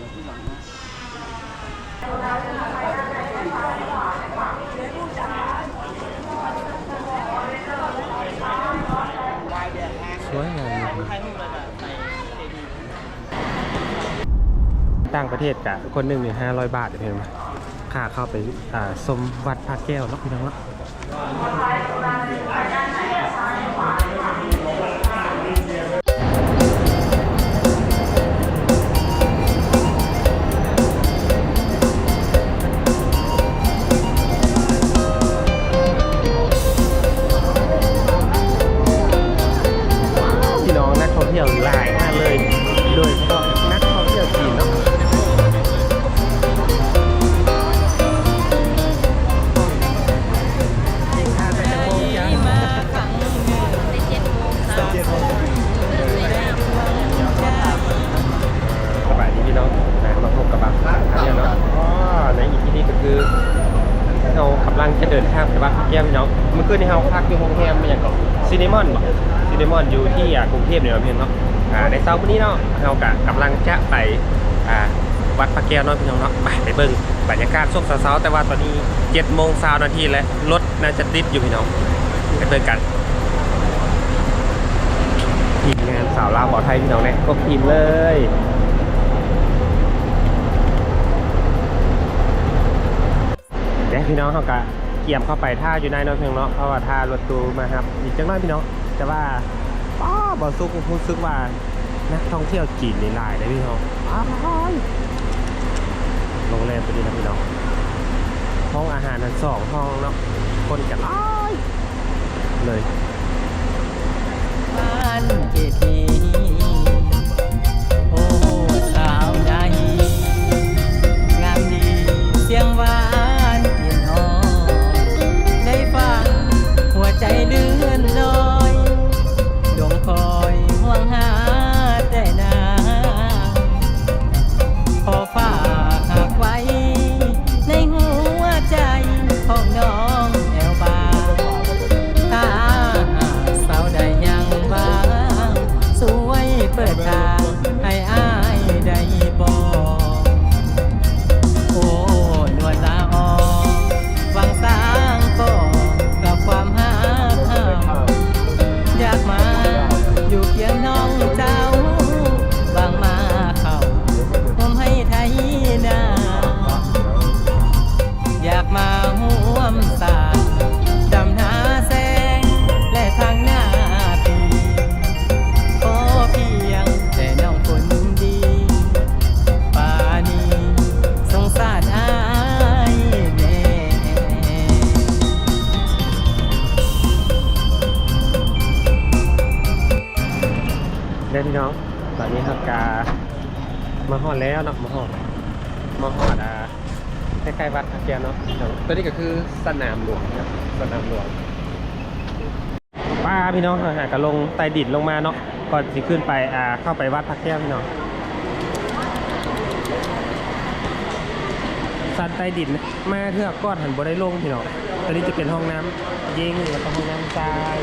สวยงามต่างประเทศกะคนหนึ่งเนี่ยห้าร้อยบาทเดี๋ยวเพียงนะค่าเข้าไปอ่าชมวัดพระแก้วเนาะพี่น้องเนาะ คืนนี้เราพักอยู่โรงแรมเป็นอย่างก่อนซีเนมอนบ่ซีเนมอนอยู่ที่กรุงเทพเนี่ยเพียงเนาะอ่าในเช้าวันนี้เนาะเรากะกำลังจะไปอ่าวัดพระแก้วเนาะพี่น้องเนาะไปไปเบิ่งบรรยากาศช่วงเช้าแต่ว่าตอนนี้7โมงเช้านาทีแล้วรถน่าจะติดอยู่พี่น้องไปเบิ่งกันทีมงานสาวลาวบอไทยพี่น้องเนี่ยก็ทีมเลยเดี๋ยวพี่น้องเขาก็ เกี่ยมเข้าไปท่าอยู่ในนาะเพียงเนาะเพราะว่าท่ารถตู้มาครับอีกจังน้อยพี่น้องแต่ว่าป้าบอซุกรู้สึกว่านักท่องเที่ยวจีนนี่หลายเลยพี่น้องอ้ายโรงแรมตัวนี้นะพี่น้องห้องอาหารนั้นสองห้องเนาะคนกันเลยบ้านเจดี มาฮอดแล้วเนาะมาฮอดมาฮอดอ่าใกล้ๆวัดพระแก้วเนาะพี่น้องตัวนี้ก็คือสนามหลวงครับสนามหลวงป้าพี่น้องหากระลงใต้ดินลงมาเนาะก่อนสิขึ้นไปอ่าเข้าไปวัดพระแก้วพี่น้องสันใต้ดินนะมาเทือกก้อนหันบ่ได้ลงพี่น้องตัวนี้จะเป็นห้องน้ำยิงแล้วก็ห้องน้ำทราย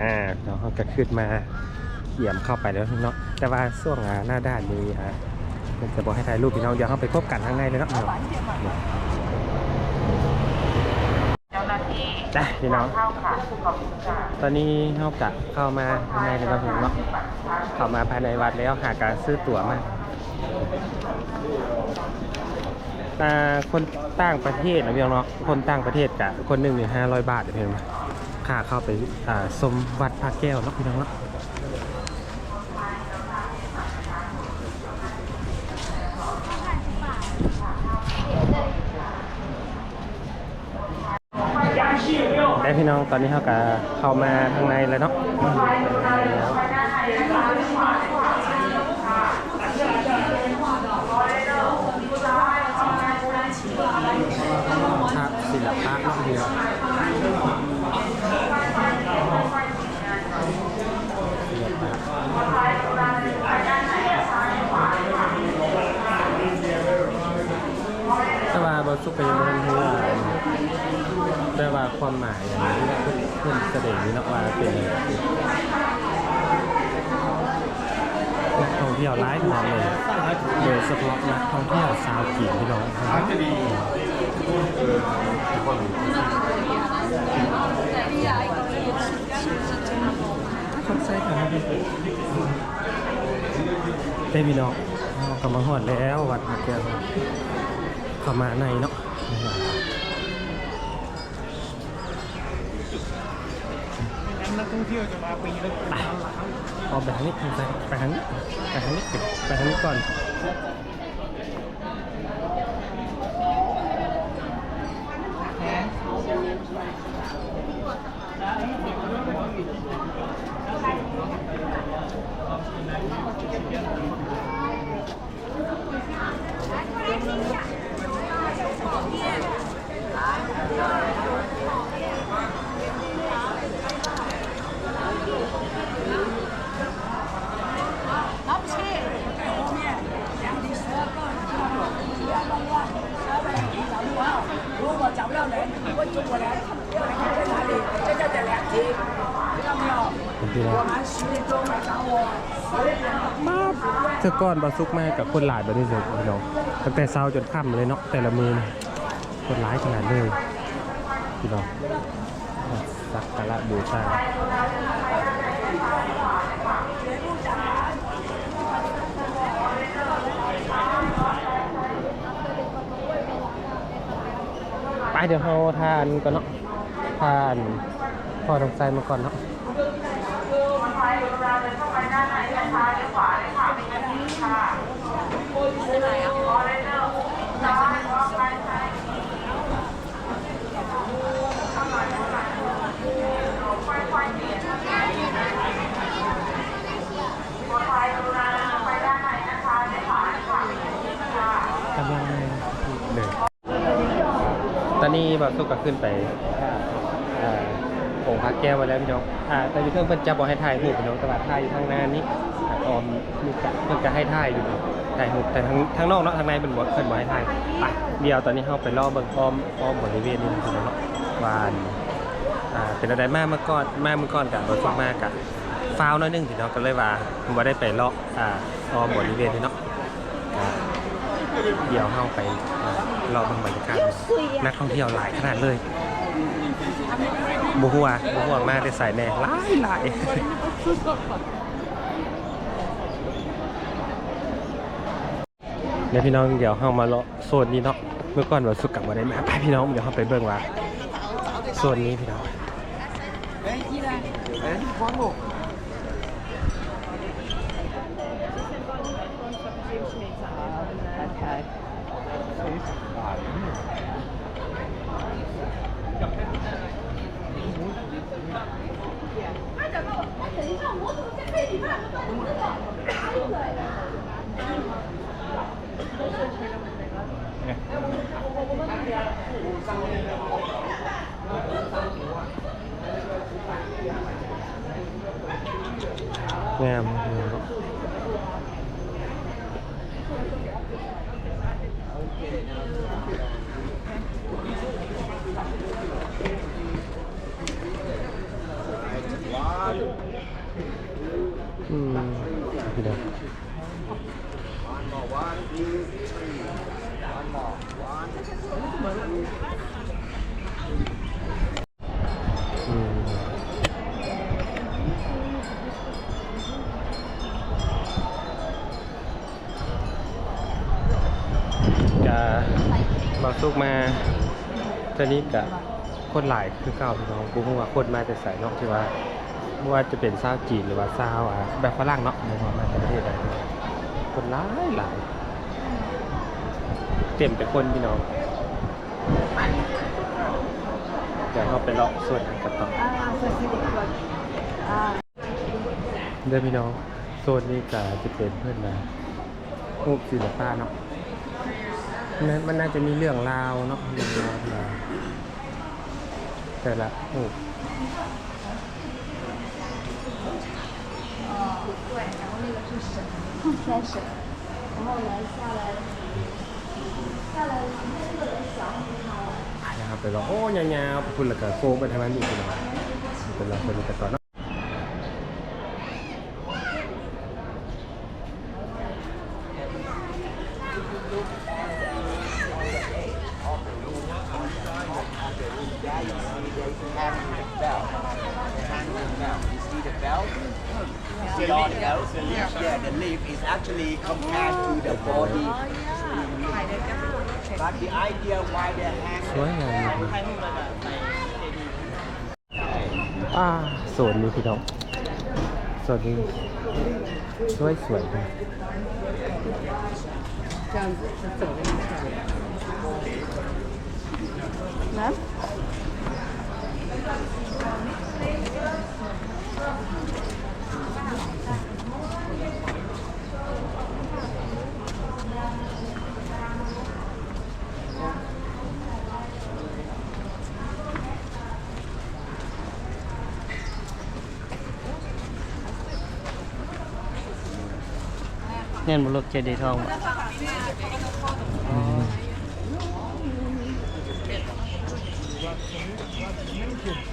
อ่าเราก็ขึ้นมาเขี่ยมเข้าไปแล้วเนาะแต่ว่าช่วงหน้าด้านนี้อ่ามันจะบอกให้ถ่ายรูปพี่น้องเดี๋ยวเข้าไปพบกันข้างในเลยเนาะเนาะเจ้าหน้าที่จ้ะพี่น้องเข้าค่ะขอบคุณค่ะตอนนี้เข้ากะเข้ามาข้างในเลยเนาะพี่น้องเนาะเข้ามาภายในวัดแล้วหาการซื้อตั๋วมาคนต่างประเทศนะพี่น้องคนต่างประเทศกะคนหนึ่งเนี่ยห้าร้อยบาทเดี๋ยวพี่น้อง ค่าเข้าไปอ่าชมวัดพระแก้วเนาะพี่น้องเนาะได้พี่น้องตอนนี้เขาก็เข้ามาข้างในแล้วเนาะภาพศิลปะเนาะพี่น้องศิลปะแต่ว่าบอ สุกไปยังไม่รู้ว่าแต่ว่าความหมายอย่างนี้เพิ่อนแสดงนี้เนาะว่าเป็นนักท่องเที่ยวหลายมากเลยโดยเฉพาะนักท่องเที่ยวชาวจีนพี่น้องคนใส่กันได้พี่น้องกำลังหอดแล้ววัดพระแก้ว เข้ามาในเนาะนักท่องเที่ยวจะมาปีละครั้งเอาแบบนี้ไปไปทางนี้ไปทางนี้ไปทางนี้ก่อนเป็นพี่น้องมา เธอก่อนบาซุกมากับคนหลายแบบนี้เลยพี่น้องตั้งแต่เช้าจนค่ำเลยเนาะแต่ละมือนี่คนหลายขนาดเลยพี่น้องสักการะบูชาไปเดี๋ยวเราทานก่อนเนาะทานพอตรงใจมาก่อนเนาะ กำลังเลย ตอนนี้บอสุกก็ขึ้นไปอ่าองค์พระแก้วมาแล้วพี่น้องอ่าแต่อยู่เพิ่งเพิ่นจะบอกให้ถ่ายรูปพี่น้องแต่ว่าถ่ายอยู่ทางหน้านี้อ่ออมมีกะเพิ่นจะให้ถ่ายอยู่ถ่ายรูปแต่ทางทางนอกเนาะทางในเป็นบทเพิ่นบอกให้ถ่ายไปเดียวตอนนี้เราไปล่อเบิ่งอ้อมอ้อมบริเวณนี้นะครับเนาะวานอ่าเป็นอะไรมากเมื่อก่อนมากเมื่อก่อนกับบทสุกมากกะฟาวน้อยนึงพี่น้องก็เลยว่าผมว่าได้ไปเลาะอ่าอ้อมบริเวณนี้เนาะอ่า เดี๋ยวเข้าไปเอ่อรอบรรยากาศนักท่องเที่ยวหลายขนาดเลยบัวบัวมากได้ใส่แน่หลายหลายเดี๋ยวพี่น้องเดี๋ยวเข้ามาเลาะโซนนี้เนาะเมื่อก่อนเราสุกกลับมาได้มาไปพี่น้องเดี๋ยวเข้าไปเบิ่งว่าโซนนี้พี่น้อง งาม กะมาสุกมาตอนนี้กะคนหลายคือเก่าพี่น้องกูคงว่าคนมาแต่สายนอกที่ว่าไม่ว่าจะเป็นซาวจีนหรือว่าซาวอะแบบฝรั่งเนาะไม่ว่ามาจากประเทศใดคนหลายหลายเต็มไปคนพี่น้องเดี๋ยวเราไปเลาะส่วนกันต่อเดินพี่น้องโซนนี้กะจะเป็นเพื่อนมารูปศิลปะเนาะ มันน่าจะมีเรื่องราวเนาะเรื่องราวมาแต่ละโอ้ 开始，然后来下来，下来那个小女孩。 นะครับไปลองโอ้ยาวๆไปพุ่นแล้วก็โค้งไปทางนั้นอีกทีหนึง เป็นเราเป็นกัน ต่อเนาะ See the belt? See all the belts? Yeah, the leaf is actually compared to the body. But the idea why they hang สวยงามเลยอ่าโซนนี้พี่น้องโซนนี้สวยสวยๆเลย 来。เงินบุรุษเจดีย์ทองบ่然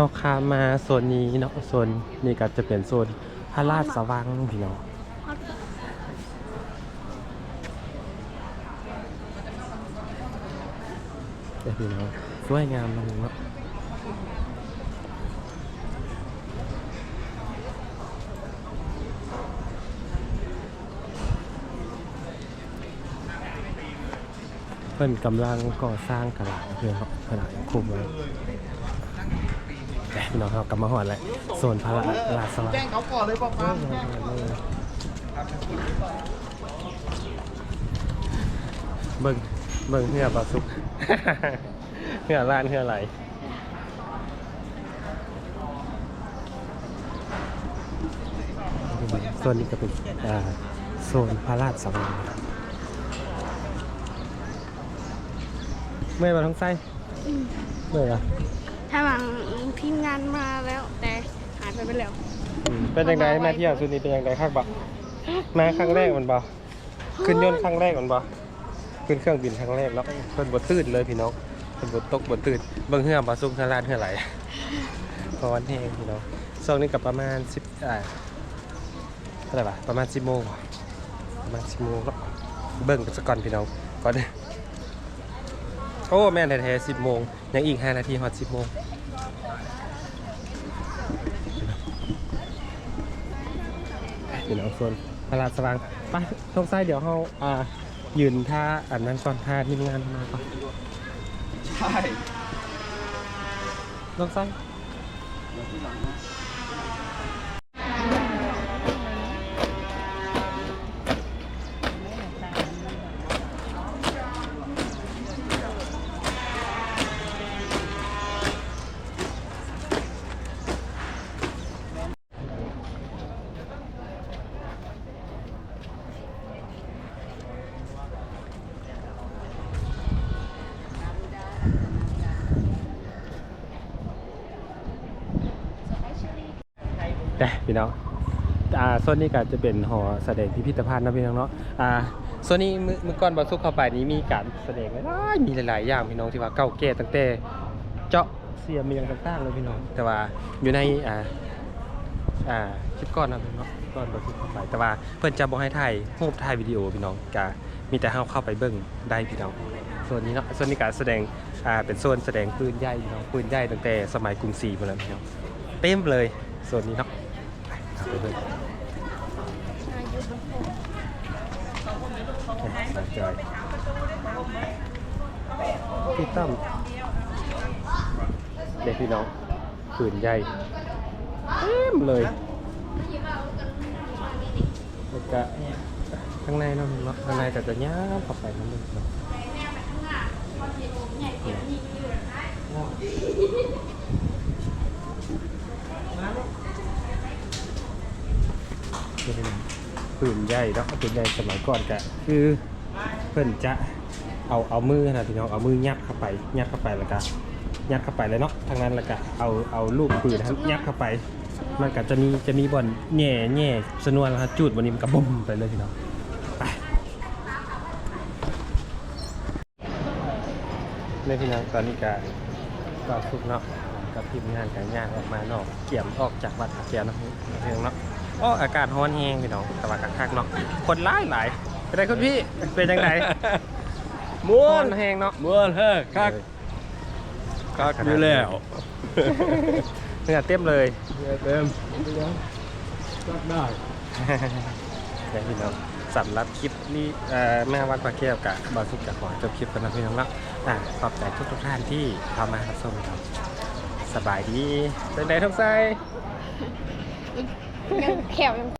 เราข้ามมาโซนนี้เนาะโซนนี้ก็จะเป็นโซนพระราชสวังพี่น้องเดี๋ยวพี่น้องสวยงามมากเนาะเพิ่นกำลังก่อสร้างกระหลังเพื่อนเนาะกระหลังคุมไว้ พี่น้องครับกลับมาหอดแล้วโซนพระราชวังแจ้งเขาก่อนเลยบอกว่าเบิ่งเบิ่งเหือปลาสุกเหือล้านเหือไหลโซนนี้ก็เป็นอ่าโซนพระราชวังเมื่อยมาทั้งไส้เมื่อยเหรอะถ้าหลัง ทีมงานมาแล้วแต่หายไปไปแล้วเป็นยังไงมาเที่ยวสุดนี้เป็นยังไงคักบ่มาครั้งแรกมันบ่ขึ้นยนต์ครั้งแรกมันบ่ขึ้นเครื่องบินครั้งแรกแล้วเพิ่นบ่ตื่นเลยพี่น้องเพิ่นบ่ตกบ่ตื่นเบิ่งเหือบ่สุกเหือลาดเหือไหลพอวันแห้งพี่น้องช่วงนี้กับประมาณ10อ่าเท่าไหร่บ่ประมาณ10โมงบ่ประมาณ10โมงแล้วเบิ่งกันสักก่อนพี่น้องก่อนเด้อโอ้แม่นแท้ๆ10โมงยังอีก 5 นาทีฮอด10โมง พี่น้องส่วนพระราชสว่างไปทงไส้เดี๋ยวเราอ่ายืนท่าอันนั้นก่อนท่าทีมงานมาก่อนใช่ทงไส้ แต่พี่น้องอ่าโซนนี้ก็จะเป็นหอแสดงพิพิธภัณฑ์นะพี่น้องเนาะอ่าโซนนี้มือมือก่อนบอสุกเข้าไปนี้มีการแสดงหลายมีหลายๆอย่างพี่น้องที่ว่าเก่าแก่ตั้งแต่เจาะเสียมีอย่างต่างๆเลยพี่น้อง แต่ว่าอยู่ในอ่าอ่าคลิปก่อนนะพี่น้องก่อนบอสุกเข้าไป แต่ว่าเพิ่อนจะบ่ให้ถ่ายรูปถ่ายวิดีโอพี่น้องกะมีแต่เฮาเข้าไปเบิ่งได้พี่น้องส่วนนี้เนาะส่วนนี้การแสดงอ่าเป็นโซนแสดงปืนใหญ่พี่น้องปืนใหญ่ตั้งแต่สมัยกรุงศรีมาแล้วพี่น้องเต็มเลยส่วนนี้เนาะ สนใจพี่ตั้มเด็กพี่น้องผืนใหญ่เต็มเลยแล้วก็ข้างในเนาะเนาะข้างในก็จะย่างเข้าไปนั่นเองเนา นี่เป็นปืนใหญ่เนาะปืนใหญ่สมัยก่อนก็คือเพิ่นจะเอาเอามือนะพี่น้องเอามือยัดเข้าไปยัดเข้าไปแล้วก็ยัดเข้าไปเลยเนาะทางนั้นแล้วก็เอาเอาลูกปืนนั้นยัดเข้าไป มันก็จะมีจะมีบ่อนแง่แง่สนวนแล้วจูดวันนี้มันก็บุ้มไปเลยพี่น้องไปในพี่น้องตอนนี้ก็ก็สุกเนาะกับทีมงานกันย่างออกมานอกเกี่ยมออกจากวัดเกี่ยเนาะเพียงเนาะ โอ้อากาศร้อนแห้งพี่น้องแต่ว่าคักๆเนาะคนหลายหลายเป็นไรคุณพี่เป็นยังไงม้วร้อนนแห้งเนาะม้วนเฮ้อคักคักอยู่แล้วเหงื่อเต็มเลย เต็มคักได้เดี๋ยวพี่น้องสำหรับคลิปนี้เอ่อแม่วัดพระแก้วกับบอลสุกกับขอจบคลิปกันนะพี่น้องเนาะอะขอบใจทุกทุกๆท่านที่เข้ามารับชมครับสบายดีเป็นไงทุกไซ ยังแขวยัง